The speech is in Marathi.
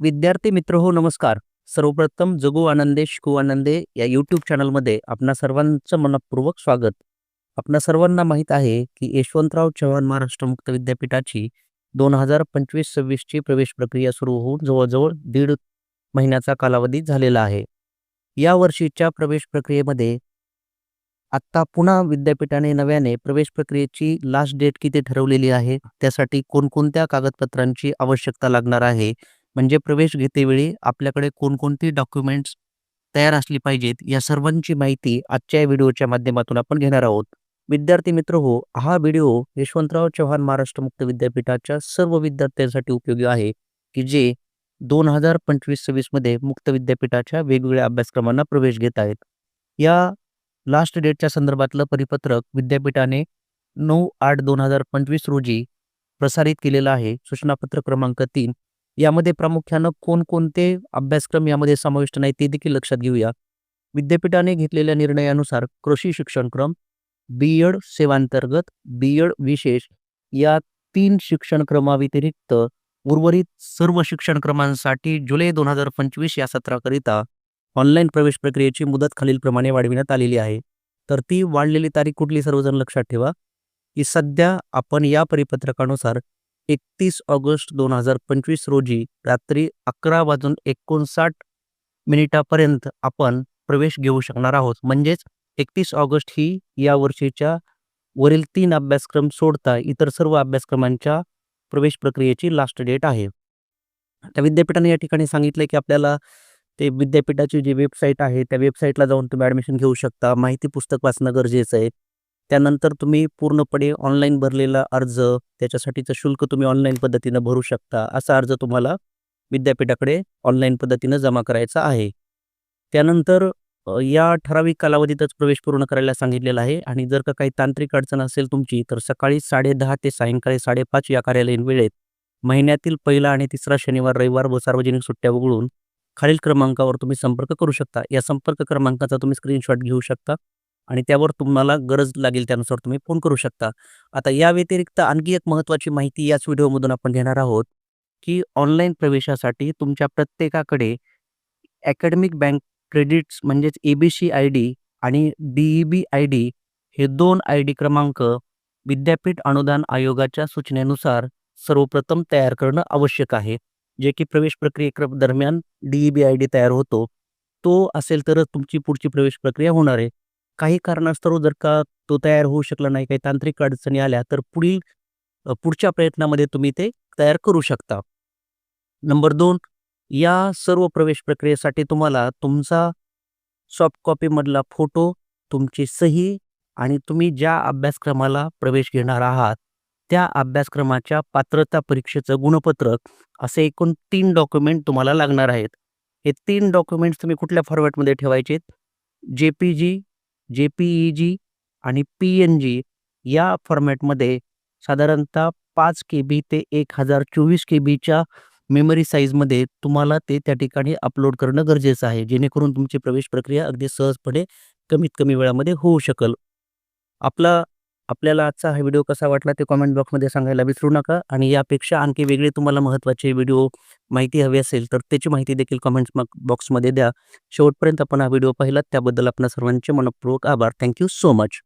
विद्यार्थी मित्र हो नमस्कार. सर्वप्रथम जगू आनंदे शिकू आनंदे या यूट्यूब चॅनलमध्ये आपणा सर्वांचं मनपूर्वक स्वागत. आपणा सर्वांना माहीत आहे की यशवंतराव चव्हाण महाराष्ट्र मुक्त विद्यापीठाची दोन हजार पंचवीस सव्वीसची प्रवेश प्रक्रिया सुरू होऊन जवळजवळ दीड महिन्याचा कालावधी झालेला आहे. या वर्षीच्या प्रवेश प्रक्रियेमध्ये आत्ता पुन्हा विद्यापीठाने नव्याने प्रवेश प्रक्रियेची लास्ट डेट किती ठरवलेली आहे त्यासाठी कोणकोणत्या कागदपत्रांची आवश्यकता लागणार आहे म्हणजे प्रवेश घेतेवेळी आपल्याकडे कोणकोणती डॉक्युमेंट्स तयार असली पाहिजेत या सर्वांची माहिती आजच्या या व्हिडिओच्या माध्यमातून आपण घेणार आहोत. विद्यार्थी मित्र हो हा व्हिडिओ यशवंतराव चव्हाण महाराष्ट्र मुक्त विद्यापीठाच्या सर्व विद्यार्थ्यांसाठी उपयोगी आहे की जे दोन हजार पंचवीस सव्वीसमध्ये मुक्त विद्यापीठाच्या वेगवेगळ्या अभ्यासक्रमांना प्रवेश घेत आहेत. या लास्ट डेटच्या संदर्भातलं परिपत्रक विद्यापीठाने नऊ आठ दोन हजार पंचवीस रोजी प्रसारित केलेलं आहे. सूचनापत्र क्रमांक तीन यामध्ये प्रामुख्यानं कोणकोणते अभ्यासक्रम यामध्ये समाविष्ट नाही ते देखील लक्षात घेऊया. विद्यापीठाने घेतलेल्या निर्णयानुसार कृषी शिक्षणक्रम बी एड सेवांतर्गत बी एड विशेष या तीन शिक्षणक्रमाव्यतिरिक्त उर्वरित सर्व शिक्षणक्रमांसाठी जुलै दोन हजार पंचवीस या सत्राकरिता ऑनलाईन प्रवेश प्रक्रियेची मुदत खालीलप्रमाणे वाढविण्यात आलेली आहे. तर ती वाढलेली तारीख कुठली सर्वजण लक्षात ठेवा. की सध्या आपण या परिपत्रकानुसार एकतीस ऑगस्ट दोन हजार पंचवीस रोजी रात्री अकरा वाजून एकोणसाठ मिनिटापर्यंत आपण प्रवेश घेऊ शकणार आहोत. म्हणजेच एकतीस ऑगस्ट ही या वर्षीच्या वरील तीन अभ्यासक्रम सोडता इतर सर्व अभ्यासक्रमांच्या प्रवेश प्रक्रियेची लास्ट डेट आहे. त्या विद्यापीठाने या ठिकाणी सांगितलं की आपल्याला ते विद्यापीठाची जी वेबसाईट आहे त्या वेबसाईटला जाऊन तुम्ही ॲडमिशन घेऊ शकता. माहिती पुस्तक वाचणं गरजेचं आहे. त्यानंतर तुम्ही पूर्णपणे ऑनलाईन भरलेला अर्ज त्याच्यासाठीचं शुल्क तुम्ही ऑनलाईन पद्धतीनं भरू शकता असा अर्ज तुम्हाला विद्यापीठाकडे ऑनलाईन पद्धतीनं जमा करायचा आहे. त्यानंतर या ठराविक कालावधीतच प्रवेश पूर्ण करायला सांगितलेला आहे आणि जर का काही तांत्रिक अडचण असेल तुमची तर सकाळी साडेदहा ते सायंकाळी साडेपाच या कार्यालयीन वेळेत महिन्यातील पहिला आणि तिसरा शनिवार रविवार व सार्वजनिक सुट्ट्या वगळून खालील क्रमांकावर तुम्ही संपर्क करू शकता. या संपर्क क्रमांकाचा तुम्ही स्क्रीनशॉट घेऊ शकता. आणि त्यावर तुम्हाला गरज लागेल त्यानुसार तुम्ही फोन करू शकता. आता या व्यतिरिक्त आणखी एक महत्त्वाची माहिती याच व्हिडिओमधून आपण घेणार आहोत की ऑनलाईन प्रवेशासाठी तुमच्या प्रत्येकाकडे अकॅडमिक बँक क्रेडिट्स म्हणजेच A B C I D आणि D E B I D हे दोन आय डी क्रमांक विद्यापीठ अनुदान आयोगाच्या सूचनेनुसार सर्वप्रथम तयार करणं आवश्यक आहे. जे की प्रवेश प्रक्रिये दरम्यान D E B I D तयार होतो. तो असेल तरच तुमची पुढची प्रवेश प्रक्रिया होणार आहे. काही कारणास्तव जर का तो तयार होऊ शकला नाही काही तांत्रिक अडचणी आल्या तर पुढील पुढच्या प्रयत्नामध्ये तुम्ही ते तयार करू शकता. नंबर दोन या सर्व प्रवेश प्रक्रियेसाठी तुम्हाला तुमचा सॉफ्ट कॉपीमधला फोटो तुमची सही आणि तुम्ही ज्या अभ्यासक्रमाला प्रवेश घेणार आहात त्या अभ्यासक्रमाच्या पात्रता परीक्षेचं गुणपत्रक असे एकूण तीन डॉक्युमेंट तुम्हाला लागणार आहेत. हे तीन डॉक्युमेंट्स तुम्ही कुठल्या फॉर्मॅटमध्ये ठेवायचे जे P G J P E जी आणि पी एन जी या फॉर्मॅटमध्ये साधारणतः पाच के बी ते एक हजार चोवीस के बीच्या मेमरी साईजमध्ये तुम्हाला ते त्या ठिकाणी अपलोड करणं गरजेचं आहे. जेणेकरून तुमची प्रवेश प्रक्रिया अगदी सहजपणे कमीत कमी वेळामध्ये होऊ शकेल. आपला आपल्याला आजचा हा व्हिडिओ कसा वाटला ते कॉमेंट बॉक्समध्ये सांगायला विसरू नका. आणि यापेक्षा आणखी वेगळे तुम्हाला महत्त्वाचे व्हिडिओ माहिती हवी असेल तर त्याची माहिती देखील कॉमेंट्स बॉक्समध्ये द्या. शेवटपर्यंत आपण हा व्हिडिओ पाहिलात त्याबद्दल आपणा सर्वांचे मनपूर्वक आभार. Thank you so much